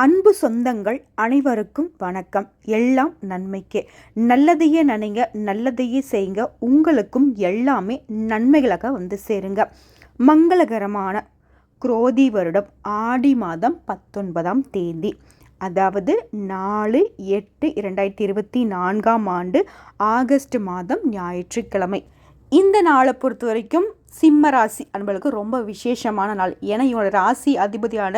அன்பு சொந்தங்கள் அனைவருக்கும் வணக்கம். எல்லாம் நன்மைக்கே. நல்லதையே நினைங்க நல்லதையே செய்யுங்க. உங்களுக்கும் எல்லாமே நன்மைகளாக வந்து சேருங்க. மங்களகரமான குரோதி வருடம் ஆடி மாதம் பத்தொன்பதாம் தேதி. அதாவது நாலு எட்டு இரண்டாயிரத்தி இருபத்தி நான்காம் ஆண்டு ஆகஸ்ட் மாதம் ஞாயிற்றுக்கிழமை. இந்த நாளை பொறுத்த வரைக்கும் சிம்ம ராசி அன்பர்களுக்கு ரொம்ப விசேஷமான நாள். ஏன்னா இவனோட ராசி அதிபதியான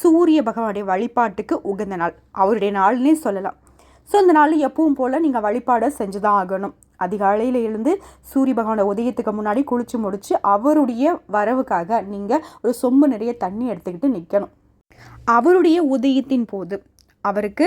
சூரிய பகவானுடைய வழிபாட்டுக்கு உகந்த நாள். அவருடைய நாள்னே சொல்லலாம். ஸோ அந்த நாள் எப்பவும் போல் நீங்கள் வழிபாடை செஞ்சு தான் ஆகணும். அதிகாலையில் எழுந்து சூரிய பகவானோட உதயத்துக்கு முன்னாடி குளித்து முடித்து அவருடைய வரவுக்காக நீங்கள் ஒரு சொம்பு நிறைய தண்ணி எடுத்துக்கிட்டு நிற்கணும் அவருடைய உதயத்தின் போது அவருக்கு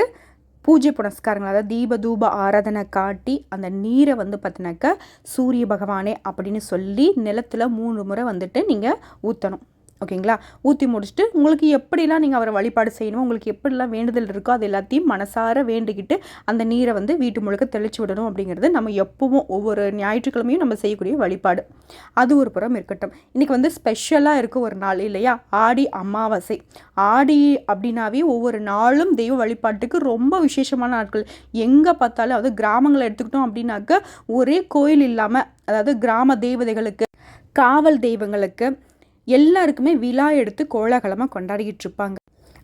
பூஜை புனஸ்காரங்கள் அதாவது தீப தூப ஆராதனை காட்டி அந்த நீரை வந்து பார்த்தினாக்க சூரிய பகவானே அப்படின்னு சொல்லி நிலத்தில் மூணு முறை வந்துட்டு நீங்கள் ஊற்றணும் ஓகேங்களா? ஊற்றி முடிச்சுட்டு உங்களுக்கு எப்படிலாம் நீங்கள் அவரை வழிபாடு செய்யணும் உங்களுக்கு எப்படிலாம் வேண்டுதல் இருக்கோ அது எல்லாத்தையும் மனசார வேண்டிக்கிட்டு அந்த நீரை வந்து வீட்டு முழுக்க தெளிச்சு விடணும் அப்படிங்கிறது நம்ம எப்பவும் ஒவ்வொரு ஞாயிற்றுக்கிழமையும் நம்ம செய்யக்கூடிய வழிபாடு. அது ஒரு புறம் இருக்கட்டும். இன்றைக்கி வந்து ஸ்பெஷலாக இருக்க ஒரு நாள் இல்லையா? ஆடி அமாவாசை. ஆடி அப்படின்னாவே ஒவ்வொரு நாளும் தெய்வ வழிபாட்டுக்கு ரொம்ப விசேஷமான நாட்கள். எங்கே பார்த்தாலும் அதாவது கிராமங்களை எடுத்துக்கிட்டோம் அப்படின்னாக்க ஒரே கோயில் இல்லாமல் அதாவது கிராம தெய்வதைகளுக்கு காவல் தெய்வங்களுக்கு எல்லாருக்குமே விழா எடுத்து கோலாகலமாக கொண்டாடிக்கிட்டு இருப்பாங்க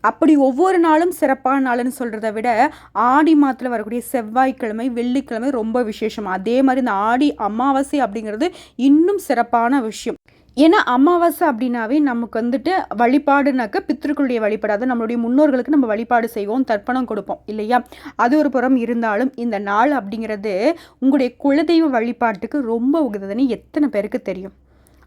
அப்படி ஒவ்வொரு நாளும் சிறப்பான நாள்னு சொல்கிறத விட ஆடி மாதத்தில் வரக்கூடிய செவ்வாய்க்கிழமை வெள்ளிக்கிழமை ரொம்ப விசேஷம். அதே மாதிரி இந்த ஆடி அமாவாசை அப்படிங்கிறது இன்னும் சிறப்பான விஷயம். ஏன்னா அமாவாசை அப்படின்னாவே நமக்கு வந்துட்டு வழிபாடுனாக்க பித்திருக்களுடைய வழிபாடு. அதாவது நம்மளுடைய முன்னோர்களுக்கு நம்ம வழிபாடு செய்வோம் தர்ப்பணம் கொடுப்போம் இல்லையா? அது ஒரு புறம் இருந்தாலும் இந்த நாள் அப்படிங்கிறது உங்களுடைய குலதெய்வ வழிபாட்டுக்கு ரொம்ப உகந்ததுன்னு எத்தனை பேருக்கு தெரியும்.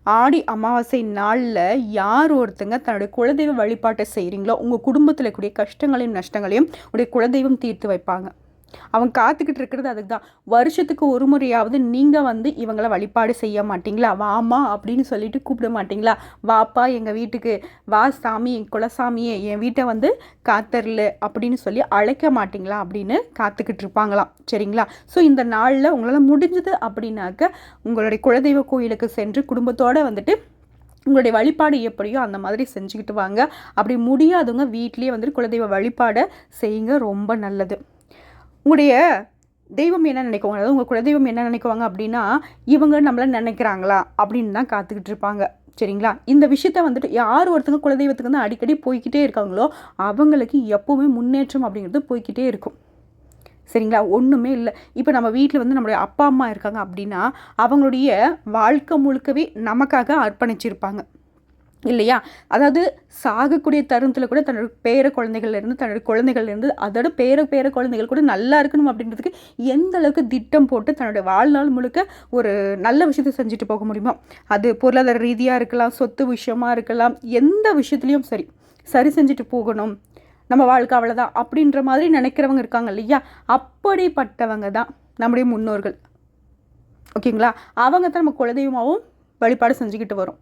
ஆடி அமாவாசை நாளில் யார் ஒருத்தங்க தன்னுடைய குலதெய்வ வழிபாட்டை செய்கிறீங்களோ உங்கள் குடும்பத்தில் கூடிய கஷ்டங்களையும் நஷ்டங்களையும் உடைய குலதெய்வம் தீர்த்து வைப்பாங்க. அவங்க காத்துக்கிட்டு இருக்கிறது அதுக்கு தான் வருஷத்துக்கு ஒரு முறையாவது நீங்கள் வந்து இவங்களை வழிபாடு செய்ய மாட்டிங்களா? வாமா அப்படின்னு சொல்லிட்டு கூப்பிட மாட்டிங்களா? வாப்பா எங்கள் வீட்டுக்கு. வா சாமி என் குலசாமியே என் வீட்டை வந்து காத்தரல அப்படின்னு சொல்லி அழைக்க மாட்டிங்களா? அப்படின்னு காத்துக்கிட்டு இருப்பாங்களாம். சரிங்களா? ஸோ இந்த நாளில் உங்களால் முடிஞ்சது அப்படின்னாக்க உங்களுடைய குலதெய்வ கோயிலுக்கு சென்று குடும்பத்தோடு வந்துட்டு உங்களுடைய வழிபாடு எப்படியோ அந்த மாதிரி செஞ்சுக்கிட்டு வாங்க. அப்படி முடியாதவங்க வீட்லேயே வந்துட்டு குலதெய்வ வழிபாடை செய்யுங்க. ரொம்ப நல்லது. உங்களுடைய தெய்வம் என்ன நினைக்குவாங்க? அதாவது உங்கள் குலதெய்வம் என்ன நினைக்குவாங்க அப்படின்னா இவங்க நம்மளை நினைக்கிறாங்களா? அப்படின்னு தான் காத்துக்கிட்டு இருப்பாங்க. சரிங்களா? இந்த விஷயத்த வந்துட்டு யார் ஒருத்தங்க குலதெய்வத்துக்கு வந்து அடிக்கடி போய்கிட்டே இருக்காங்களோ அவங்களுக்கு எப்போவுமே முன்னேற்றம் அப்படிங்கிறது போய்கிட்டே இருக்கும். சரிங்களா? ஒன்றுமே இல்லை. இப்போ நம்ம வீட்டில் வந்து நம்மளுடைய அப்பா அம்மா இருக்காங்க அப்படின்னா அவங்களுடைய வாழ்க்கை முழுக்கவே நமக்காக அர்ப்பணிச்சிருப்பாங்க. இல்லையா? அதாவது சாகக்கூடிய தருணத்தில் கூட தன்னோட பேர குழந்தைகள்லேருந்து தன்னோட குழந்தைகள்லேருந்து அதோட பேர பேர குழந்தைகள் கூட நல்லா இருக்கணும் அப்படின்றதுக்கு எந்த அளவுக்கு திட்டம் போட்டு தன்னோட வாழ்நாள் முழுக்க ஒரு நல்ல விஷயத்தை செஞ்சுட்டு போக முடியுமோ அது பொருளாதார ரீதியாக இருக்கலாம் சொத்து விஷயமா இருக்கலாம் எந்த விஷயத்துலையும் சரி சரி செஞ்சுட்டு போகணும். நம்ம வாழ்க்கை அவ்வளோதான் அப்படின்ற மாதிரி நினைக்கிறவங்க இருக்காங்க இல்லையா? அப்படிப்பட்டவங்க தான் நம்முடைய முன்னோர்கள். ஓகேங்களா? அவங்க தான் நம்ம குலதெய்வமாகவும் வழிபாடு செஞ்சுக்கிட்டு வரும்.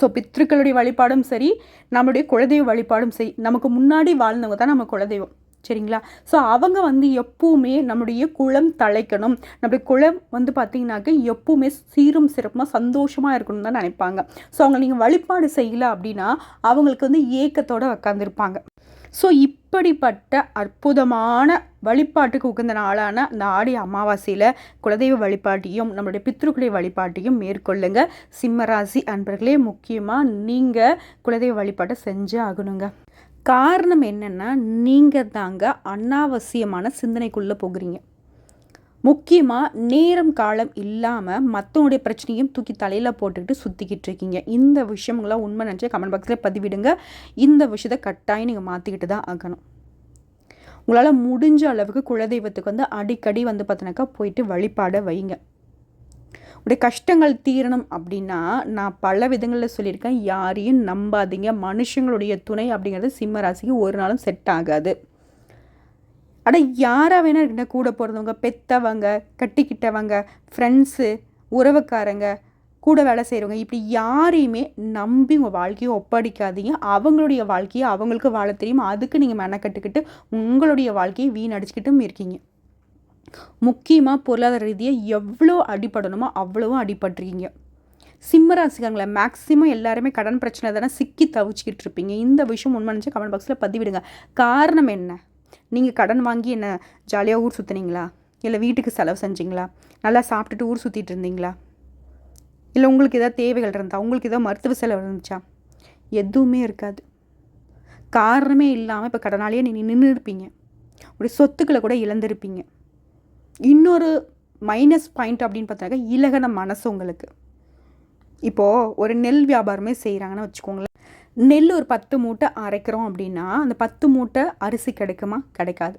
ஸோ பித்ருக்களுடைய வழிபாடும் சரி நம்மளுடைய குலதெய்வ வழிபாடும் சரி நமக்கு முன்னாடி வாழ்ந்தவங்க தான் நம்ம குலதெய்வம். சரிங்களா? ஸோ அவங்க வந்து எப்பவுமே நம்முடைய குளம் தலைக்கணும். நம்முடைய குளம் வந்து பார்த்தீங்கன்னாக்க எப்பவுமே சீரும் சிறப்புமாக சந்தோஷமாக இருக்கணும்னு தான் நினைப்பாங்க. ஸோ அவங்க நீங்கள் வழிபாடு செய்யலை அப்படின்னா அவங்களுக்கு வந்து ஏக்கத்தோடு உட்காந்துருப்பாங்க ஸோ இப்படிப்பட்ட அற்புதமான வழிபாட்டுக்கு உகந்த நாளான அந்த ஆடி அமாவாசையில் குலதெய்வ வழிபாட்டையும் நம்மளுடைய பித்ருக்குடைய வழிபாட்டையும் மேற்கொள்ளுங்க. சிம்மராசி அன்பர்களே முக்கியமாக நீங்கள் குலதெய்வ வழிபாட்டை செஞ்சு ஆகணுங்க. காரணம் என்னென்னா நீங்கள் தாங்க அனாவசியமான சிந்தனைக்குள்ளே போகிறீங்க. முக்கியமாக நேரம் காலம் இல்லாமல் மற்றவனுடைய பிரச்சனையும் தூக்கி தலையில் போட்டுக்கிட்டு சுற்றிக்கிட்டு இருக்கீங்க. இந்த விஷயங்களாம் உண்மை நினச்சி கமெண்ட் பாக்ஸில் பதிவிடுங்க. இந்த விஷயத்தை கட்டாயம் நீங்கள் மாற்றிக்கிட்டு தான் ஆகணும். உங்களால் முடிஞ்ச அளவுக்கு குலதெய்வத்துக்கு வந்து அடிக்கடி வந்து பார்த்தினாக்கா போயிட்டு வழிபாட வைங்க. உடைய கஷ்டங்கள் தீரணும் அப்படின்னா நான் பல விதங்களில் சொல்லியிருக்கேன். யாரையும் நம்பாதீங்க. மனுஷங்களுடைய துணை அப்படிங்கிறது சிம்ம ராசிக்கு ஒரு நாளும் செட் ஆகாது. அட யாராக வேணால் என்ன கூட பிறந்தவங்க பெத்தவங்க கட்டிக்கிட்டவங்க ஃப்ரெண்ட்ஸு உறவுக்காரங்க கூட வேலை செய்கிறவங்க இப்படி யாரையுமே நம்பி உங்கள் வாழ்க்கையை ஒப்படைக்காதீங்க. அவங்களுடைய வாழ்க்கையை அவங்களுக்கு வாழ தெரியும். அதுக்கு நீங்கள் மெனக்கட்டுக்கிட்டு உங்களுடைய வாழ்க்கையை வீணடிச்சுக்கிட்டும் இருக்கீங்க. முக்கியமாக பொருளாதார ரீதியாக எவ்வளோ அடிப்படணுமோ அவ்வளவும் அடிபட்டுருக்கீங்க. சிம்ம ராசிக்காரங்கள மேக்ஸிமம் எல்லாருமே கடன் பிரச்சனை தானே சிக்கி தவிச்சிக்கிட்டு இருப்பீங்க. இந்த விஷயம் உண்மை நினச்சி கமெண்ட் பாக்ஸில் பதிவிடுங்க. காரணம் என்ன? நீங்கள் கடன் வாங்கி என்ன ஜாலியாக ஊர் சுற்றுனீங்களா இல்லை வீட்டுக்கு செலவு செஞ்சீங்களா? நல்லா சாப்பிட்டுட்டு ஊர் சுற்றிட்டு இருந்தீங்களா? இல்லை உங்களுக்கு ஏதாவது தேவைகள் இருந்தா உங்களுக்கு ஏதாவது மருத்துவ செலவு இருந்துச்சா? எதுவுமே இருக்காது. காரணமே இல்லாமல் இப்போ கடனாலேயே நீ நின்று இருப்பீங்க. ஒரு சொத்துக்களை கூட இழந்திருப்பீங்க. இன்னொரு மைனஸ் பாயிண்ட் அப்படின்னு பார்த்தாக்க இலகன மனசு உங்களுக்கு. இப்போது ஒரு நெல் வியாபாரமே செய்கிறாங்கன்னு வச்சுக்கோங்களேன். நெல் ஒரு பத்து மூட்டை அரைக்கிறோம் அப்படின்னா அந்த பத்து மூட்டை அரிசி கிடைக்குமா? கிடைக்காது.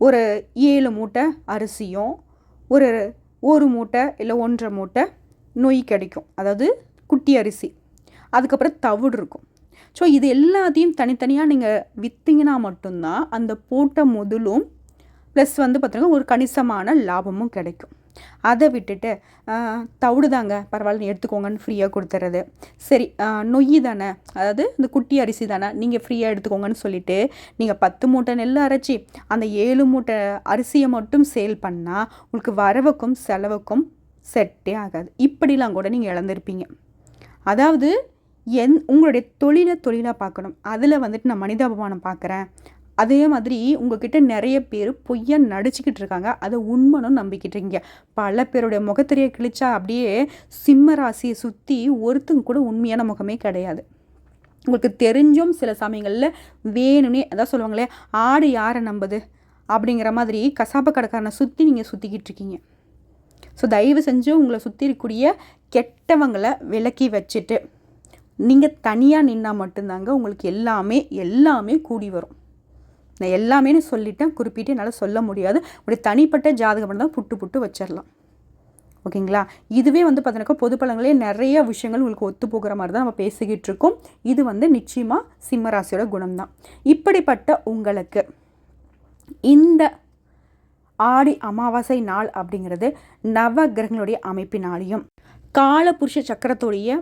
ஒரு ஏழு மூட்டை அரிசியும் ஒரு ஒரு மூட்டை இல்லை ஒன்றரை மூட்டை நொய் கிடைக்கும். அதாவது குட்டி அரிசி. அதுக்கப்புறம் தவிடு இருக்கும். ஸோ இது எல்லாத்தையும் தனித்தனியாக நீங்கள் விற்றீங்கன்னா மட்டும்தான் அந்த போட்ட முதலும் ப்ளஸ் வந்து பார்த்திங்கன்னா ஒரு கணிசமான லாபமும் கிடைக்கும். அதை விட்டுட்டு தவிடு தாங்க பரவாயில்ல எடுத்துக்கோங்கன்னு ஃப்ரீயாக கொடுத்துறது. சரி நொய் தானே? அதாவது இந்த குட்டி அரிசி தானே? நீங்கள் ஃப்ரீயாக எடுத்துக்கோங்கன்னு சொல்லிவிட்டு நீங்கள் பத்து மூட்டை நெல் அரைச்சி அந்த ஏழு மூட்டை அரிசியை மட்டும் சேல் பண்ணால் உங்களுக்கு வரவுக்கும் செலவுக்கும் செட்டே ஆகாது. இப்படிலாம் கூட நீங்கள் இழந்திருப்பீங்க. அதாவது என் உங்களுடைய தொழிலை தொழிலாக பார்க்கணும். அதில் வந்துட்டு நான் மனிதாபிமானம் பார்க்குறேன். அதே மாதிரி உங்ககிட்ட நிறைய பேர் பொய்யா நடிச்சுக்கிட்டு இருக்காங்க. அதை உண்மனும் நம்பிக்கிட்டு இருக்கீங்க. பல பேருடைய முகத்திரையை கிழிச்சா அப்படியே சிம்ம ராசியை சுற்றி ஒருத்தங்க கூட உண்மையான முகமே கிடையாது. உங்களுக்கு தெரிஞ்சும் சில சமயங்களில் வேணும்னே அதான் சொல்லுவாங்களே ஆடு யாரை நம்புது? அப்படிங்கிற மாதிரி கசாப்ப கடைக்காரனை சுற்றி நீங்கள் சுற்றிக்கிட்டு இருக்கீங்க. ஸோ தயவு செஞ்சு உங்களை சுற்றி இருக்கக்கூடிய கெட்டவங்களை விலக்கி வச்சுட்டு நீங்கள் தனியாக நின்னால் மட்டும்தாங்க உங்களுக்கு எல்லாமே எல்லாமே கூடி வரும். நான் எல்லாமே சொல்லிட்டேன் குறிப்பிட்டு என்னால் சொல்ல முடியாது. ஒரு தனிப்பட்ட ஜாதகம் தான் புட்டு புட்டு வச்சிடலாம் ஓகேங்களா? இதுவே வந்து பார்த்தீங்கன்னாக்கா பொது பழங்களே நிறைய விஷயங்கள் உங்களுக்கு ஒத்து போகிற மாதிரி தான் நம்ம பேசிக்கிட்டு இருக்கோம். இது வந்து நிச்சயமாக சிம்மராசியோட குணம் தான் இப்படிப்பட்ட உங்களுக்கு இந்த ஆடி அமாவாசை நாள் அப்படிங்கிறது நவ கிரகங்களுடைய அமைப்பினாலையும் காலபுருஷ சக்கரத்துடைய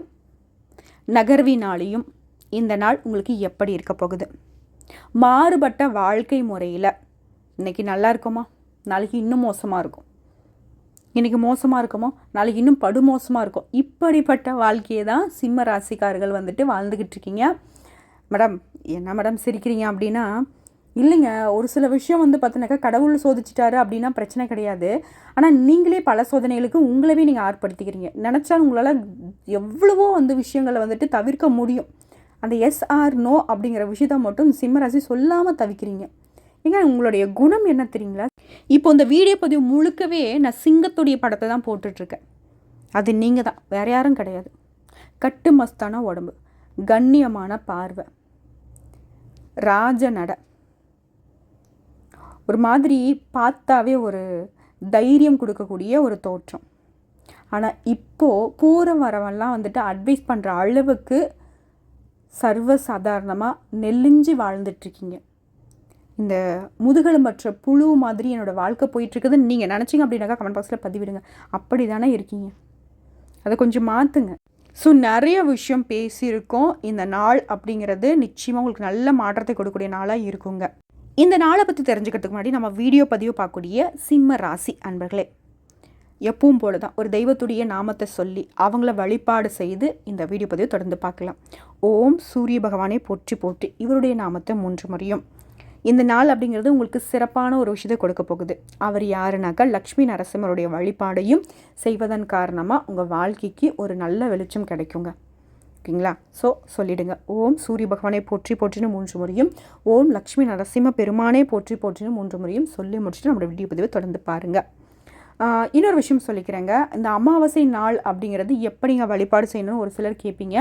நகர்வினாலையும் இந்த நாள் உங்களுக்கு எப்படி இருக்க போகுது? மாறுபட்ட வாழ்க்கை முறையில். இன்றைக்கி நல்லா இருக்குமா? நாளைக்கு இன்னும் மோசமாக இருக்கும். இன்றைக்கி மோசமாக இருக்குமோ? நாளைக்கு இன்னும் படுமோசமாக இருக்கும். இப்படிப்பட்ட வாழ்க்கையை தான் சிம்ம ராசிக்காரர்கள் வந்துட்டு வாழ்ந்துக்கிட்டு இருக்கீங்க. மேடம் என்ன மேடம் சிரிக்கிறீங்க அப்படின்னா இல்லைங்க ஒரு சில விஷயம் வந்து பார்த்தீங்கன்னாக்கா கடவுள் சோதிச்சிட்டாரு அப்படின்னா பிரச்சனை கிடையாது. ஆனால் நீங்களே பல சோதனைகளுக்கு உங்களவே நீங்கள் ஆர்ப்படுத்திக்கிறீங்க. நினச்சா உங்களால் எவ்வளவோ வந்து விஷயங்களை வந்துட்டு தவிர்க்க முடியும். அந்த எஸ் ஆர் நோ அப்படிங்கிற விஷயத்த மட்டும் சிம்மராசி சொல்லாமல் தவிக்கிறீங்க. ஏங்க உங்களுடைய குணம் என்ன தெரியுங்களா? இப்போ இந்த வீடியோ பதிவு முழுக்கவே நான் சிங்கத்துடைய படத்தை தான் போட்டுட்ருக்கேன். அது நீங்கள் தான் வேறு யாரும் கிடையாது. கட்டு மஸ்தான உடம்பு கண்ணியமான பார்வை ராஜ நட. ஒரு மாதிரி பார்த்தாவே ஒரு தைரியம் கொடுக்கக்கூடிய ஒரு தோற்றம். ஆனால் இப்போது போகிற வரவெல்லாம் வந்துட்டு அட்வைஸ் பண்ணுற அளவுக்கு சர்வ சாதாரணமாக நெல்லிஞ்சு வாழ்ந்துட்டுருக்கீங்க இந்த முதுகெலும்பற்ற புழு மாதிரி என்னோடய வாழ்க்கை போயிட்டுருக்குதுன்னு நீங்கள் நினச்சிங்க அப்படின்னாக்கா கமெண்ட் பாக்ஸில் பதிவிடுங்க. அப்படி தானே இருக்கீங்க. அதை கொஞ்சம் மாற்றுங்க ஸோ நிறைய விஷயம் பேசியிருக்கோம். இந்த நாள் அப்படிங்கிறது நிச்சயமாக உங்களுக்கு நல்ல மாற்றத்தை கொடுக்கக்கூடிய நாளாக இருக்குங்க. இந்த நாளை பற்றி தெரிஞ்சுக்கிறதுக்கு முன்னாடி நம்ம வீடியோ பதிவு பார்க்கக்கூடிய சிம்ம ராசி அன்பர்களே எப்பவும் போல தான் ஒரு தெய்வத்துடைய நாமத்தை சொல்லி அவங்கள வழிபாடு செய்து இந்த வீடியோ பதிவை தொடர்ந்து பார்க்கலாம். ஓம் சூரிய பகவானை போற்றி போற்றி இவருடைய நாமத்தை மூன்று முறையும். இந்த நாள் அப்படிங்கிறது உங்களுக்கு சிறப்பான ஒரு விஷயத்தை கொடுக்க போகுது. அவர் யாருனாக்கா லக்ஷ்மி நரசிம்மருடைய வழிபாடையும் செய்வதன் காரணமாக உங்கள் வாழ்க்கைக்கு ஒரு நல்ல வெளிச்சம் கிடைக்குங்க. ஓகேங்களா? ஸோ சொல்லிடுங்க. ஓம் சூரிய பகவானை போற்றி போற்றினு மூன்று முறையும் ஓம் லக்ஷ்மி நரசிம்ம பெருமானே போற்றி போற்றினு மூன்று முறையும் சொல்லி முடிச்சுட்டு நம்மளோட வீடியோ பதிவை தொடர்ந்து பாருங்கள் இன்னொரு விஷயம் சொல்லிக்கிறேங்க. இந்த அமாவாசை நாள் அப்படிங்கிறது எப்படிங்க வழிபாடு செய்யணும்னு ஒரு சிலர் கேட்பீங்க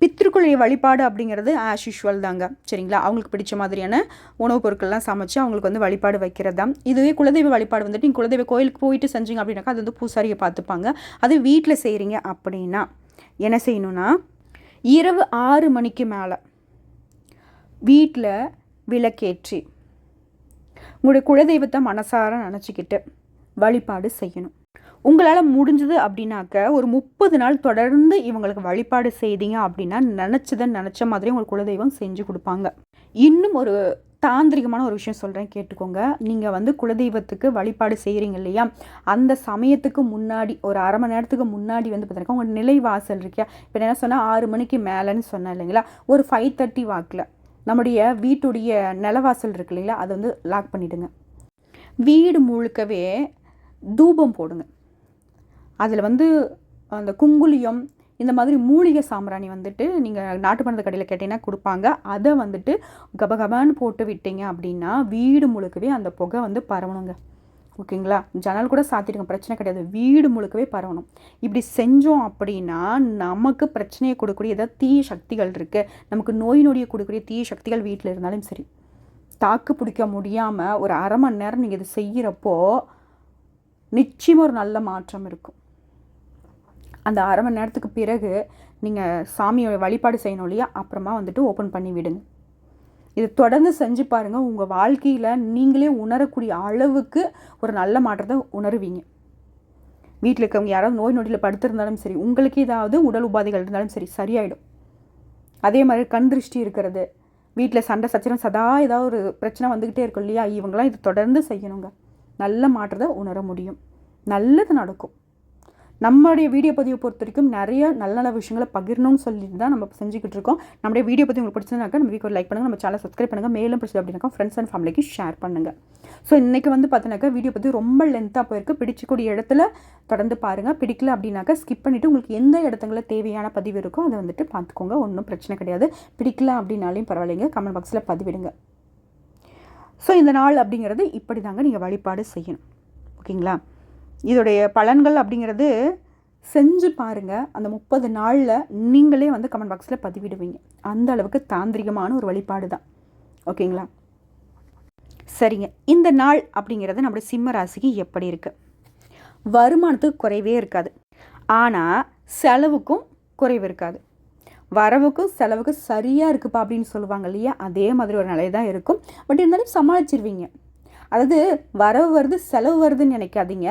பித்திருக்குழைய வழிபாடு அப்படிங்கிறது ஆஸ் யூஷுவல் தாங்க. சரிங்களா? அவங்களுக்கு பிடிச்ச மாதிரியான உணவுப் பொருட்கள்லாம் சமைச்சு அவங்களுக்கு வந்து வழிபாடு வைக்கிறது? தான் இதுவே குலதெய்வ வழிபாடு வந்துட்டு நீங்கள் குலதெய்வ கோயிலுக்கு போயிட்டு செஞ்சீங்க அப்படின்னாக்கா அது வந்து பூசாரியை பார்த்துப்பாங்க. அது வீட்டில் செய்கிறீங்க அப்படின்னா என்ன செய்யணும்னா இரவு ஆறு மணிக்கு மேலே வீட்டில் விளக்கேற்றி உங்களுடைய குலதெய்வத்தை மனசார நினச்சிக்கிட்டு வழிபாடு செய்யணும். உங்களால் முடிஞ்சது அப்படின்னாக்க ஒரு முப்பது நாள் தொடர்ந்து இவங்களுக்கு வழிபாடு செய்தீங்க அப்படின்னா நினச்சதை நினச்ச மாதிரி உங்களுக்கு குலதெய்வம் செஞ்சு கொடுப்பாங்க. இன்னும் ஒரு தாந்திரிகமான ஒரு விஷயம் சொல்கிறேன் கேட்டுக்கோங்க. நீங்கள் வந்து குலதெய்வத்துக்கு வழிபாடு செய்கிறீங்க இல்லையா? அந்த சமயத்துக்கு முன்னாடி ஒரு அரை மணி நேரத்துக்கு முன்னாடி வந்து பார்த்தீங்கன்னா உங்கள் நிலைவாசல் இருக்கியா இப்போ என்ன சொன்னால் ஆறு மணிக்கு மேலேன்னு சொன்னேன் இல்லைங்களா? ஒரு ஃபைவ் தேர்ட்டி வாக்கில் நம்முடைய வீட்டுடைய நிலவாசல் இருக்கு இல்லைங்களா? அதை வந்து லாக் பண்ணிவிடுங்க வீடு முழுக்கவே தூபம் போடுங்க. அதில் வந்து அந்த குங்குலியம் இந்த மாதிரி மூலிகை சாம்பிராணி வந்துட்டு நீங்கள் நாட்டு மருந்து கடையில் கேட்டிங்கன்னா கொடுப்பாங்க. அதை வந்துட்டு கபகபான்னு போட்டு விட்டீங்க அப்படின்னா வீடு முழுக்கவே அந்த புகை வந்து பரவணுங்க. ஓகேங்களா? ஜன்னல் கூட சாத்திடுங்க பிரச்சனை கிடையாது. வீடு முழுக்கவே பரவணும். இப்படி செஞ்சோம் அப்படின்னா நமக்கு பிரச்சனையை கொடுக்கக்கூடிய ஏதாவது தீய சக்திகள் இருக்குது நமக்கு நோய் நொடியை கொடுக்கக்கூடிய தீய சக்திகள் வீட்டில் இருந்தாலும் சரி. தாக்கு பிடிக்க முடியாமல் ஒரு அரை மணி நேரம் நீங்கள் இது செய்கிறப்போ நிச்சயமாக ஒரு நல்ல மாற்றம் இருக்கும். அந்த அரை மணி நேரத்துக்கு பிறகு நீங்கள் சாமியோட வழிபாடு செய்யணும் இல்லையா? அப்புறமா வந்துட்டு ஓப்பன் பண்ணி விடுங்க. இதை தொடர்ந்து செஞ்சு பாருங்கள் உங்கள் வாழ்க்கையில் நீங்களே உணரக்கூடிய அளவுக்கு ஒரு நல்ல மாற்றத்தை உணருவீங்க. வீட்டில் இருக்கவங்க யாராவது நோய் நொடியில் படுத்திருந்தாலும் சரி உங்களுக்கு ஏதாவது உடல் உபாதைகள் இருந்தாலும் சரி சரியாயிடும். அதே மாதிரி கண் திருஷ்டி இருக்கிறது. வீட்டில் சண்டை சச்சரம் சதா ஏதாவது ஒரு பிரச்சனை வந்துக்கிட்டே இருக்கும் இல்லையா? இவங்களாம் இது தொடர்ந்து செய்யணுங்க. நல்ல மாற்றத்தை உணர முடியும். நல்லது நடக்கும். நம்மளுடைய வீடியோ பதிவை பொறுத்த வரைக்கும் நிறைய நல்ல நல்ல விஷயங்களை பகிரணும்னு சொல்லிட்டு தான் நம்ம செஞ்சுக்கிட்டு இருக்கோம். நம்முடைய வீடியோ பற்றி உங்களுக்கு பிடிச்சதுனாக்கா நம்ம வீடியோ லைக் பண்ணுங்கள் நம்ம சேனல் சப்ஸ்கிரைப் பண்ணுங்கள் மேலும் பிடிச்சது அப்படின்னாக்கா ஃப்ரெண்ட்ஸ் அண்ட் ஃபேமிலிக்கு ஷேர் பண்ணுங்கள் ஸோ இன்றைக்கி வந்து பார்த்தினாக்கா வீடியோ பற்றி ரொம்ப லென்த்தாக போயிருக்கு. பிடிச்சக்கூடிய இடத்துல தொடர்ந்து பாருங்கள் பிடிக்கல அப்படின்னாக்கா ஸ்கிப் பண்ணிவிட்டு உங்களுக்கு எந்த இடத்துல தேவையான பதிவு இருக்கோ அதை வந்துட்டு பார்த்துக்கோங்க. ஒன்றும் பிரச்சனை கிடையாது. பிடிக்கல அப்படின்னாலையும் பரவாயில்லைங்க. கமெண்ட் பாக்ஸில் பதிவிடுங்க. ஸோ இந்த நாள் அப்படிங்கிறது இப்படி தாங்க நீங்கள் வழிபாடு செய்யணும். ஓகேங்களா? இதோடைய பலன்கள் அப்படிங்கிறது செஞ்சு பாருங்கள் அந்த முப்பது நாளில் நீங்களே வந்து கமெண்ட் பாக்ஸில் பதிவிடுவீங்க. அந்த அளவுக்கு தாந்திரிகமான ஒரு வழிபாடு தான். ஓகேங்களா? சரிங்க. இந்த நாள் அப்படிங்கிறது நம்மளுடைய சிம்ம ராசிக்கு எப்படி இருக்குது வருமானத்துக்கு குறைவே இருக்காது. ஆனால் செலவுக்கும் குறைவு இருக்காது. வரவுக்கும் செலவுக்கும் சரியாக இருக்குப்பா அப்படின்னு சொல்லுவாங்க இல்லையா? அதே மாதிரி ஒரு நிலை தான் இருக்கும். பட் இருந்தாலும் சமாளிச்சிருவீங்க. அதாவது வரவு வருது செலவு வருதுன்னு நினைக்காதீங்க.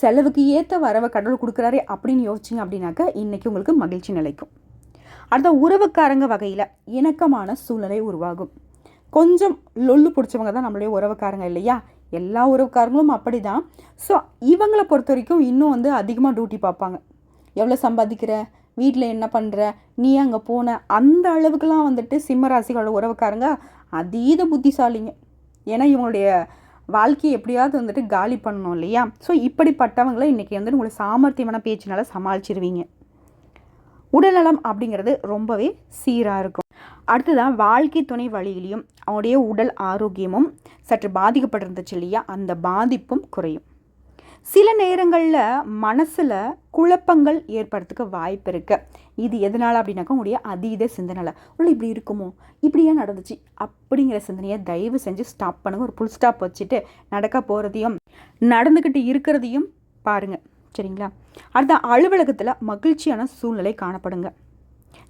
செலவுக்கு ஏற்ற வரவை கடவுள் கொடுக்குறாரு அப்படின்னு யோசிச்சிங்க அப்படின்னாக்கா இன்றைக்கி உங்களுக்கு மகிழ்ச்சி நிலைக்கும். அடுத்த உறவுக்காரங்க வகையில் இணக்கமான சூழ்நிலை உருவாகும். கொஞ்சம் லொல்லு பிடிச்சவங்க தான் நம்மளுடைய உறவுக்காரங்க இல்லையா? எல்லா உறவுக்காரங்களும் அப்படி தான் ஸோ இவங்களை பொறுத்த வரைக்கும் இன்னும் வந்து அதிகமாக டியூட்டி பார்ப்பாங்க. எவ்வளோ சம்பாதிக்கிற? வீட்டில் என்ன பண்ணுற நீ அங்கே போன. அந்த அளவுக்குலாம் வந்துட்டு சிம்மராசிகளோட உறவுக்காரங்க அதீத புத்திசாலிங்க. ஏன்னா இவங்களுடைய வாழ்க்கையை எப்படியாவது வந்துட்டு காலி பண்ணணும் இல்லையா? ஸோ இப்படிப்பட்டவங்களை இன்றைக்கி வந்துட்டு உங்களை சாமர்த்தியமான பேச்சினால் சமாளிச்சிருவீங்க. உடல்நலம் அப்படிங்கிறது ரொம்பவே சீராக இருக்கும். அடுத்ததான் வாழ்க்கை துணை வழியிலையும் அவனுடைய உடல் ஆரோக்கியமும் சற்று பாதிக்கப்பட்டிருந்துச்சு இல்லையா? அந்த பாதிப்பும் குறையும். சில நேரங்களில் மனசில் குழப்பங்கள் ஏற்படுறதுக்கு வாய்ப்பு இருக்குது இது எதனால் அப்படின்னாக்கா உங்களுடைய அதீத சிந்தனை உள்ள இப்படி இருக்குமோ? இப்படியே நடந்துச்சு? அப்படிங்கிற சிந்தனையை தயவு செஞ்சு ஸ்டாப் பண்ணுங்கள் ஒரு புல் ஸ்டாப் வச்சுட்டு நடக்க போகிறதையும் நடந்துக்கிட்டு இருக்கிறதையும் பாருங்கள் சரிங்களா? அடுத்த அலுவலகத்தில் மகிழ்ச்சியான சூழ்நிலை காணப்படுங்க.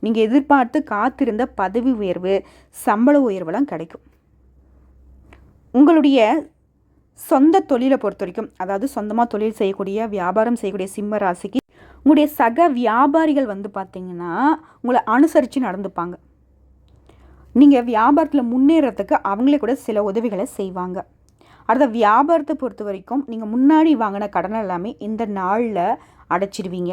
நீங்கள் எதிர்பார்த்து காத்திருந்த பதவி உயர்வு சம்பள உயர்வெல்லாம் கிடைக்கும். உங்களுடைய சொந்த தொழிலை பொறுத்த வரைக்கும் அதாவது சொந்தமாக தொழில் செய்யக்கூடிய வியாபாரம் செய்யக்கூடிய சிம்ம ராசிக்கு உங்களுடைய சக வியாபாரிகள் வந்து பார்த்திங்கன்னா உங்களை அனுசரித்து நடந்துப்பாங்க. நீங்கள் வியாபாரத்தில் முன்னேறத்துக்கு அவங்களே கூட சில உதவிகளை செய்வாங்க. அடுத்த வியாபாரத்தை பொறுத்த வரைக்கும் நீங்கள் முன்னாடி வாங்கின கடன் எல்லாமே இந்த நாளில் அடைச்சிடுவீங்க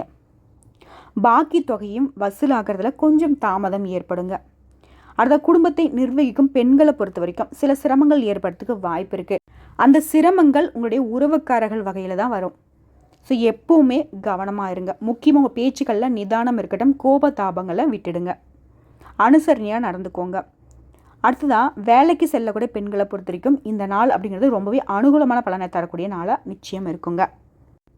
பாக்கி தொகையும் வசூலாகிறதுல கொஞ்சம் தாமதம் ஏற்படுங்க. அடுத்த குடும்பத்தை நிர்வகிக்கும் பெண்களை பொறுத்த வரைக்கும் சில சிரமங்கள் ஏற்படுறதுக்கு வாய்ப்பு இருக்குது அந்த சிரமங்கள் உங்களுடைய உறவுக்காரர்கள் வகையில் தான் வரும். ஸோ எப்போவுமே கவனமாக இருங்க. முக்கியமாக உங்கள் பேச்சுக்களில் நிதானம் இருக்கட்டும் கோபதாபங்களை விட்டுடுங்க. அனுசரணையாக நடந்துக்கோங்க. அடுத்ததான் வேலைக்கு செல்லக்கூடிய பெண்களை பொறுத்த வரைக்கும் இந்த நாள் அப்படிங்கிறது ரொம்பவே அனுகூலமான பலனை தரக்கூடிய நாளாக நிச்சயம் இருக்குங்க.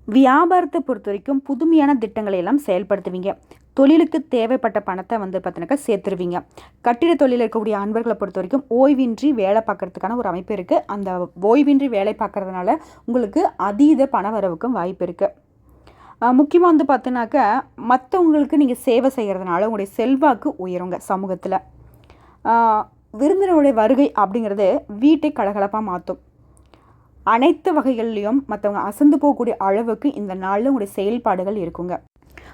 வியாபாரத்தை பொறுத்த வரைக்கும் புதுமையான திட்டங்களை எல்லாம் செயல்படுத்துவீங்க. தொழிலுக்கு தேவைப்பட்ட பணத்தை வந்து பார்த்தினாக்கா சேர்த்துருவீங்க. கட்டிட தொழிலில் இருக்கக்கூடிய அன்பர்களை பொறுத்த வரைக்கும் ஓய்வின்றி வேலை பார்க்குறதுக்கான ஒரு அமைப்பு இருக்குது அந்த ஓய்வின்றி வேலை பார்க்குறதுனால உங்களுக்கு அதீத பண வரவுக்கும் வாய்ப்பு இருக்குது முக்கியமாக வந்து பார்த்தினாக்கா மற்றவங்களுக்கு நீங்கள் சேவை செய்கிறதுனால உங்களுடைய செல்வாக்கு உயருங்க சமூகத்தில். விருந்தினருடைய வருகை அப்படிங்கிறது வீட்டை கலகலப்பாக மாற்றும் அனைத்து வகைகள்லையும் மற்றவங்க அசந்து போகக்கூடிய அளவுக்கு இந்த நாளில் உங்களுடைய செயல்பாடுகள் இருக்குங்க.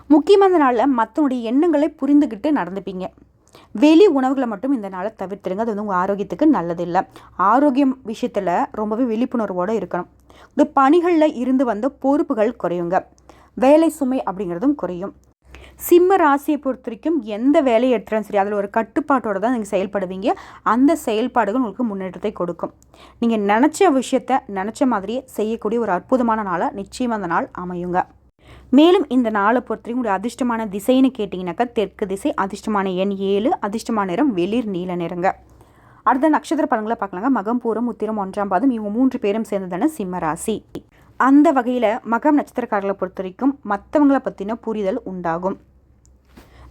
முக்கியமாக இந்த நாளில் மற்றவங்களுடைய எண்ணங்களை புரிந்துக்கிட்டு நடந்துப்பீங்க. வெளி உணவுகளை மட்டும் இந்த நாளை தவிர்த்துடுங்க அது வந்து உங்கள் ஆரோக்கியத்துக்கு நல்லதில்லை. ஆரோக்கியம் விஷயத்தில் ரொம்பவே விழிப்புணர்வோடு இருக்கணும். இந்த பணிகளில் இருந்து வந்த பொறுப்புகள் குறையுங்க. வேலை சுமை அப்படிங்கிறதும் குறையும். சிம்ம ராசியை பொறுத்த வரைக்கும் எந்த வேலையை எடுத்துட்டாலும் சரி அதில் ஒரு கட்டுப்பாட்டோடு தான் நீங்கள் செயல்படுவீங்க. அந்த செயல்பாடுகள் உங்களுக்கு முன்னேற்றத்தை கொடுக்கும். நீங்கள் நினச்ச விஷயத்த நினச்ச மாதிரியே செய்யக்கூடிய ஒரு அற்புதமான நாளாக நிச்சயம் அந்த நாள் அமையுங்க. மேலும் இந்த நாளை பொறுத்தவரைக்கும் ஒரு அதிர்ஷ்டமான திசைன்னு கேட்டிங்கனாக்கா தெற்கு திசை அதிர்ஷ்டமான எண் ஏழு அதிர்ஷ்டமான நிறம் வெளிர் நீல நிறங்க. அடுத்த நட்சத்திர பலன்களை பார்க்கலாங்க. மகம் பூரம் உத்திரம் ஒன்றாம் பாதம் இவங்க மூன்று பேரும் சேர்ந்ததான சிம்ம ராசி. அந்த வகையில் மகம் நட்சத்திரக்காரர்களை பொறுத்த வரைக்கும் மற்றவங்களை பற்றின புரிதல் உண்டாகும்.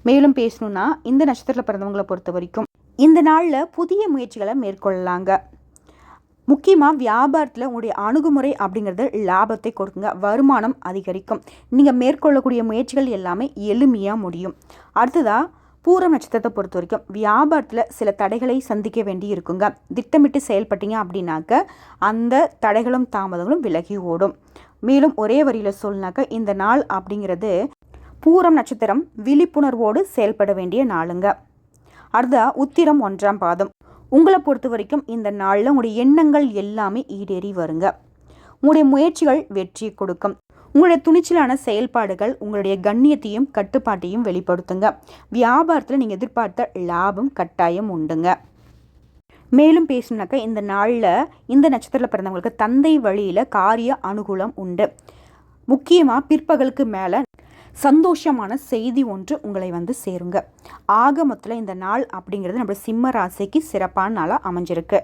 மேலும் பேசணும்னா இந்த நட்சத்திரத்தில் பிறந்தவங்களை பொறுத்த வரைக்கும் இந்த நாளில் புதிய முயற்சிகளை மேற்கொள்ளலாங்க முக்கியமாக வியாபாரத்தில் உங்களுடைய அணுகுமுறை அப்படிங்கிறது லாபத்தை கொடுக்குங்க. வருமானம் அதிகரிக்கும். நீங்கள் மேற்கொள்ளக்கூடிய முயற்சிகள் எல்லாமே எளிமையாக முடியும். அடுத்ததாக பூரம் நட்சத்திரத்தை பொறுத்த வரைக்கும் வியாபாரத்தில் சில தடைகளை சந்திக்க வேண்டி இருக்குங்க. திட்டமிட்டு செயல்பட்டீங்க அப்படின்னாக்க அந்த தடைகளும் தாமதங்களும் விலகி ஓடும். மேலும் ஒரே வரியில் சொல்லினாக்க இந்த நாள் அப்படிங்கிறது பூரம் நட்சத்திரம் விழிப்புணர்வோடு செயல்பட வேண்டிய நாளுங்க. அடுத்த உத்திரம் ஒன்றாம் பாதம். உங்களை பொறுத்த வரைக்கும் இந்த நாளில் உங்களுடைய எண்ணங்கள் எல்லாமே ஈடேறி வருங்க. உங்களுடைய முயற்சிகள் வெற்றி கொடுக்கும். உங்களுடைய துணிச்சலான செயல்பாடுகள் உங்களுடைய கண்ணியத்தையும் கட்டுப்பாட்டையும் வெளிப்படுத்துங்க. வியாபாரத்தில் நீங்கள் எதிர்பார்த்த லாபம் கட்டாயம் உண்டுங்க. மேலும் பேசணுனாக்கா இந்த நாளில் இந்த நட்சத்திரத்தில் பிறந்தவங்களுக்கு தந்தை வழியில் காரிய அனுகூலம் உண்டு. முக்கியமாக பிற்பகலுக்கு மேலே சந்தோஷமான செய்தி ஒன்று உங்களை வந்து சேருங்க. ஆக மொத்தத்தில் இந்த நாள் அப்படிங்கிறது நம்ம சிம்ம ராசிக்கு சிறப்பான நாளாக அமைஞ்சிருக்கு.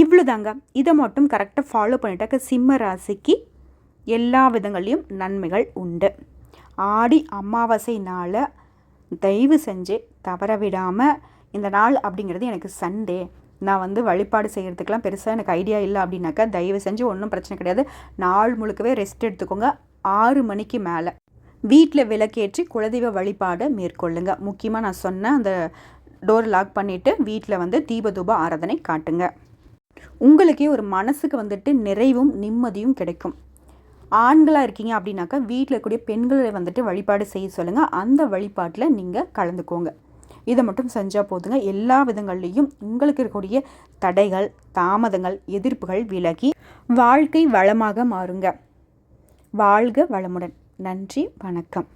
இவ்வளோதாங்க இதை மட்டும் கரெக்டாக ஃபாலோ பண்ணிட்டாக்க சிம்ம ராசிக்கு எல்லா விதங்களையும் நன்மைகள் உண்டு. ஆடி அமாவாசை நாளை தயவு செஞ்சு தவற விடாமல் இந்த நாள் அப்படிங்கிறது எனக்கு சண்டே நான் வந்து வழிபாடு செய்கிறதுக்கெலாம் பெருசாக எனக்கு ஐடியா இல்லை அப்படின்னாக்கா தயவு செஞ்சு ஒன்றும் பிரச்சனை கிடையாது. நாள் முழுக்கவே ரெஸ்ட் எடுத்துக்கோங்க. ஆறு மணிக்கு மேலே. வீட்டில் விளக்கேற்றி குலதெய்வ வழிபாடை மேற்கொள்ளுங்க. முக்கியமாக நான் சொன்ன அந்த டோர் லாக் பண்ணிவிட்டு வீட்டில் வந்து தீபதூப ஆராதனை காட்டுங்க. உங்களுக்கே ஒரு மனசுக்கு வந்துட்டு நிறைவும் நிம்மதியும் கிடைக்கும். ஆண்களாக இருக்கீங்க அப்படின்னாக்கா வீட்டில் இருக்கக்கூடிய பெண்களை வந்துட்டு வழிபாடு செய்ய சொல்லுங்கள் அந்த வழிபாட்டில் நீங்கள் கலந்துக்கோங்க. இதை மட்டும் செஞ்சால் போதுங்க. எல்லா விதங்கள்லேயும் உங்களுக்கு இருக்கக்கூடிய தடைகள் தாமதங்கள் எதிர்ப்புகள் விலகி வாழ்க்கை வளமாக மாறுங்க. வாழ்க வளமுடன். நன்றி வணக்கம்.